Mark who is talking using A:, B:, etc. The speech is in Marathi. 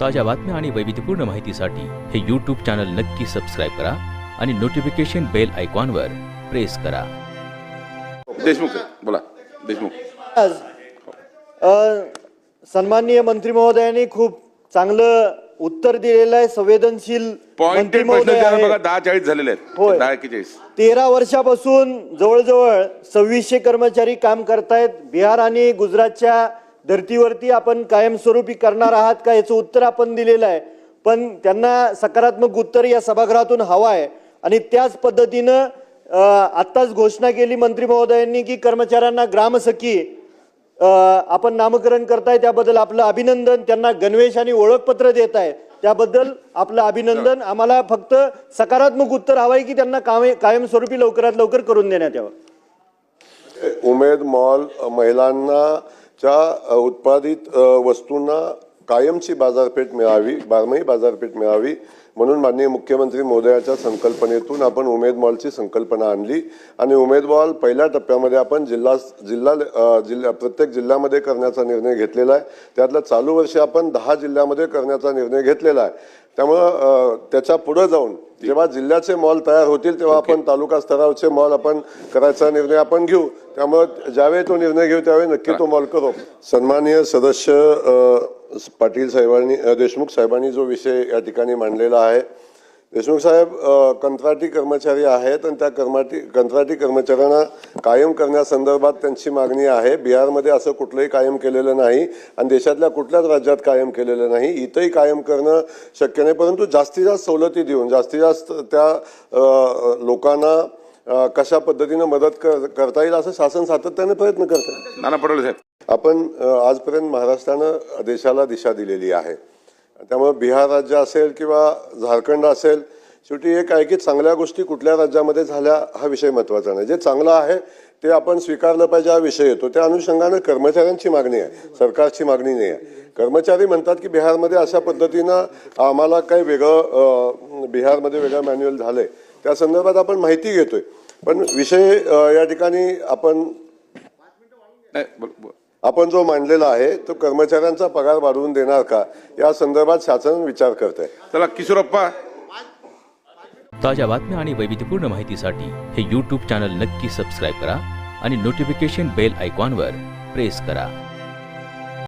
A: ताज्या बातम्या आणि वैविध्यपूर्ण माहितीसाठी हे यूट्यूब चॅनल नक्की सबस्क्राईब करा आणि नोटिफिकेशन बेल आयकॉनवर प्रेस करा.
B: देशमुख बोला. देशमुख.
C: आज सन्माननीय मंत्री महोदयांनी खूप चांगलं उत्तर दिलेलं आहे संवेदनशील
B: पॉइंटेड
C: मंत्री
B: प्रश्न
C: महोदय
B: विचारा बघा
C: आहे.
B: दहा चाळीस झालेले आहेत.
C: होय.
B: दहा एक्केचाळीस.
C: तेरा वर्षापासून जवळजवळ सव्वीसशे कर्मचारी काम करतायत. बिहार आणि गुजरातच्या धर्तीवरती आपण कायमस्वरूपी करणार आहात का याचं उत्तर आपण दिलेलं आहे. पण त्यांना सकारात्मक उत्तर या सभागृहातून हवं आहे. आणि त्याच पद्धतीनं आत्ताच घोषणा केली मंत्री महोदयांनी की कर्मचाऱ्यांना ग्रामसखी आपण नामकरण करताय त्याबद्दल आपलं अभिनंदन त्यांना गणवेश आणि ओळखपत्र देत आहे. त्याबद्दल आपलं अभिनंदन. आम्हाला फक्त सकारात्मक उत्तर हवं आहे की त्यांना कामे कायमस्वरूपी लवकरात लवकर करून देण्यात यावं.
D: उमेद मॉल महिलांना च्या उत्पादित वस्तूंना कायमची बाजारपेठ मिळावी बारमाही बाजारपेठ मिळावी म्हणून माननीय मुख्यमंत्री महोदयाच्या संकल्पनेतून आपण उमेद मॉलची संकल्पना आणली. आणि उमेद मॉल पहिल्या टप्प्यामध्ये आपण जिल्हा जिल्हा जिल्हा प्रत्येक जिल्ह्यामध्ये करण्याचा निर्णय घेतलेला आहे. त्यातल्या चालू वर्षी आपण दहा जिल्ह्यामध्ये करण्याचा निर्णय घेतलेला आहे. त्यामुळं त्याच्या पुढे जाऊन जेव्हा जिल्ह्याचे मॉल तयार होतील तेव्हा आपण तालुका स्तरावरचे मॉल आपण करायचा निर्णय आपण घेऊ. त्यामुळे ज्यावेळी तो निर्णय घेऊ त्यावेळी नक्की तो मॉल करू. सन्माननीय सदस्य पाटील साहेबांनी देशमुख साहेबांनी जो विषय या ठिकाणी मांडलेला आहे देशमुख साहेब कंत्राटी कर्मचारी आहेत आणि त्या कर्माटी कंत्राटी कर्मचाऱ्यांना कायम करण्यासंदर्भात त्यांची मागणी आहे. बिहारमध्ये असं कुठलंही कायम केलेलं नाही आणि देशातल्या कुठल्याच राज्यात कायम केलेलं नाही. इथंही कायम करणं शक्य नाही. परंतु जास्तीत जास्त सवलती देऊन जास्तीत जास्त त्या लोकांना कशा पद्धतीनं मदत कर करता येईल असं शासन सातत्याने प्रयत्न करतं
B: नाना पटोले साहेब.
D: आपण आजपर्यंत महाराष्ट्रानं देशाला दिशा दिलेली आहे. त्यामुळे बिहार राज्य असेल किंवा झारखंड असेल शेवटी एक आहे की चांगल्या गोष्टी कुठल्या राज्यामध्ये झाल्या हा विषय महत्त्वाचा नाही. जे चांगलं आहे ते आपण स्वीकारलं पाहिजे हा विषय येतो. त्या अनुषंगानं कर्मचाऱ्यांची मागणी आहे सरकारची मागणी नाही आहे. कर्मचारी म्हणतात की बिहारमध्ये अशा पद्धतीनं आम्हाला काही वेगळं बिहारमध्ये वेगळं मॅन्युअल झालंय. त्या संदर्भात आपण माहिती घेतोय. पण विषय या ठिकाणी आपण
B: नाही बोल.
D: आपण जो मांडलेला आहे तो कर्मचाऱ्यांचा पगार वाढवून देणार का? या संदर्भात शासन विचार करत आहे
B: चला किशोरप्पा.
A: ताज्या बातम्या आणि वैविध्यपूर्ण माहितीसाठी हे यूट्यूब चॅनल नक्की सबस्क्राईब करा आणि नोटिफिकेशन बेल आयकॉनवर प्रेस करा.